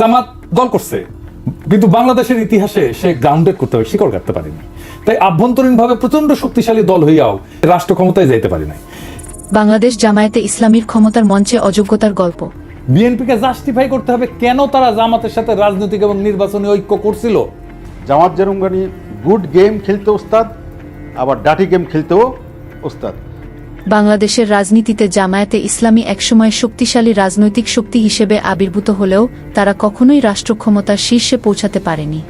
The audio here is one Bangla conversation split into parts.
জামাত দল করছে। কিন্তু বাংলাদেশের ইতিহাসে সে গ্রাউন্ডেড করতে হবে শিকড় কাটতে পারেনি তাই আভ্যন্তরীণভাবে প্রচণ্ড শক্তিশালী দল হইয়াও রাষ্ট্র ক্ষমতায় যাইতে পারে নাই। বাংলাদেশ জামায়াতে ইসলামীর ক্ষমতার মঞ্চে অযোগ্যতার গল্প। বিএনপিকে জাস্টিফাই করতে হবে কেন তারা জামাতের সাথে রাজনৈতিক এবং নির্বাচনী ঐক্য করছিল? জামাত জেরুঙ্গানি গুড গেম খেলতে ওস্তাদ আবার ডাটি গেম খেলতেও ওস্তাদ। বাংলাদেশের রাজনীতিতে জামায়াতে ইসলামী একসময় শক্তিশালী রাজনৈতিক শক্তি হিসেবে আবির্ভূত হলেও তারা কখনোই রাষ্ট্র ক্ষমতার শীর্ষে পৌঁছাতে পারেনি।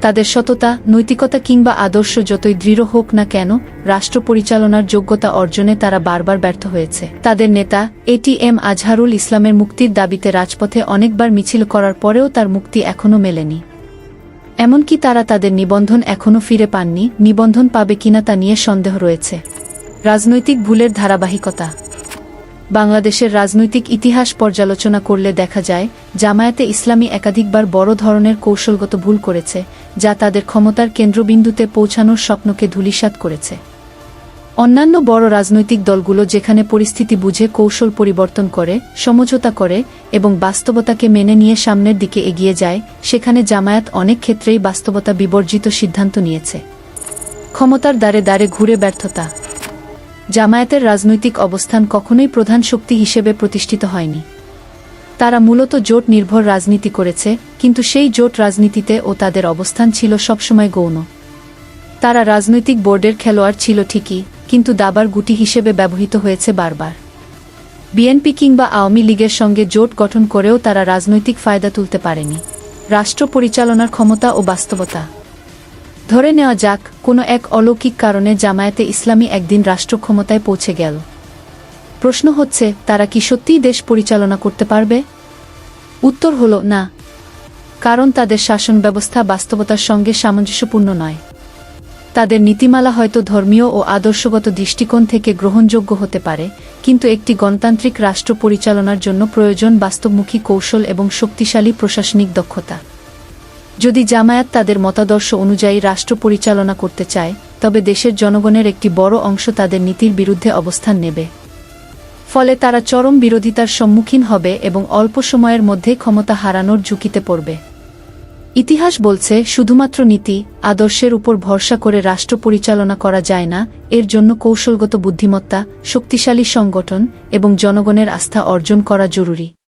তাদের সততা, নৈতিকতা কিংবা আদর্শ যতই দৃঢ় হোক না কেন, রাষ্ট্র পরিচালনার যোগ্যতা অর্জনে তারা বারবার ব্যর্থ হয়েছে। তাদের নেতা এটিএম আজহারুল ইসলামের মুক্তির দাবিতে রাজপথে অনেকবার মিছিল করার পরেও তার মুক্তি এখনও মেলেনি। এমনকি তারা তাদের নিবন্ধন এখনও ফিরে পাননি, নিবন্ধন পাবে কিনা তা নিয়ে সন্দেহ রয়েছে। রাজনৈতিক ভুলের ধারাবাহিকতা। বাংলাদেশের রাজনৈতিক ইতিহাস পর্যালোচনা করলে দেখা যায়, জামায়াতে ইসলামী একাধিকবার বড় ধরনের কৌশলগত ভুল করেছে, যা তাদের ক্ষমতার কেন্দ্রবিন্দুতে পৌঁছানোর স্বপ্নকে ধূলিসাৎ করেছে। অন্যান্য বড় রাজনৈতিক দলগুলো যেখানে পরিস্থিতি বুঝে কৌশল পরিবর্তন করে, সমঝোতা করে এবং বাস্তবতাকে মেনে নিয়ে সামনের দিকে এগিয়ে যায়, সেখানে জামায়াত অনেক ক্ষেত্রেই বাস্তবতা বিবর্জিত সিদ্ধান্ত নিয়েছে। ক্ষমতার দ্বারে দ্বারে ঘুরে ব্যর্থতা। জামায়াতের রাজনৈতিক অবস্থান কখনোই প্রধান শক্তি হিসেবে প্রতিষ্ঠিত হয়নি। তারা মূলত জোট নির্ভর রাজনীতি করেছে, কিন্তু সেই জোট রাজনীতিতে ও তাদের অবস্থান ছিল সবসময় গৌণ। তারা রাজনৈতিক বোর্ডের খেলোয়াড় ছিল ঠিকই, কিন্তু দাবার গুটি হিসেবে ব্যবহৃত হয়েছে বারবার। বিএনপি কিংবা আওয়ামী লীগের সঙ্গে জোট গঠন করেও তারা রাজনৈতিক ফায়দা তুলতে পারেনি। রাষ্ট্র পরিচালনার ক্ষমতা ও বাস্তবতা ধরে নেওয়া যাক, কোনো এক অলৌকিক কারণে জামায়াতে ইসলামী একদিন রাষ্ট্র ক্ষমতায় পৌঁছে গেল। প্রশ্ন হচ্ছে, তারা কি সত্যিই দেশ পরিচালনা করতে পারবে? উত্তর হল, না। কারণ তাদের শাসন ব্যবস্থা বাস্তবতার সঙ্গে সামঞ্জস্যপূর্ণ নয়। তাদের নীতিমালা হয়তো ধর্মীয় ও আদর্শগত দৃষ্টিকোণ থেকে গ্রহণযোগ্য হতে পারে, কিন্তু একটি গণতান্ত্রিক রাষ্ট্র পরিচালনার জন্য প্রয়োজন বাস্তবমুখী কৌশল এবং শক্তিশালী প্রশাসনিক দক্ষতা। যদি জামায়াত তাদের মতাদর্শ অনুযায়ী রাষ্ট্র পরিচালনা করতে চায়, তবে দেশের জনগণের একটি বড় অংশ তাদের নীতির বিরুদ্ধে অবস্থান নেবে। ফলে তারা চরম বিরোধিতার সম্মুখীন হবে এবং অল্প সময়ের মধ্যে ক্ষমতা হারানোর ঝুঁকিতে পড়বে। ইতিহাস বলছে, শুধুমাত্র নীতি, আদর্শের উপর ভরসা করে রাষ্ট্র পরিচালনা করা যায় না, এর জন্য কৌশলগত বুদ্ধিমত্তা, শক্তিশালী সংগঠন এবং জনগণের আস্থা অর্জন করা জরুরি।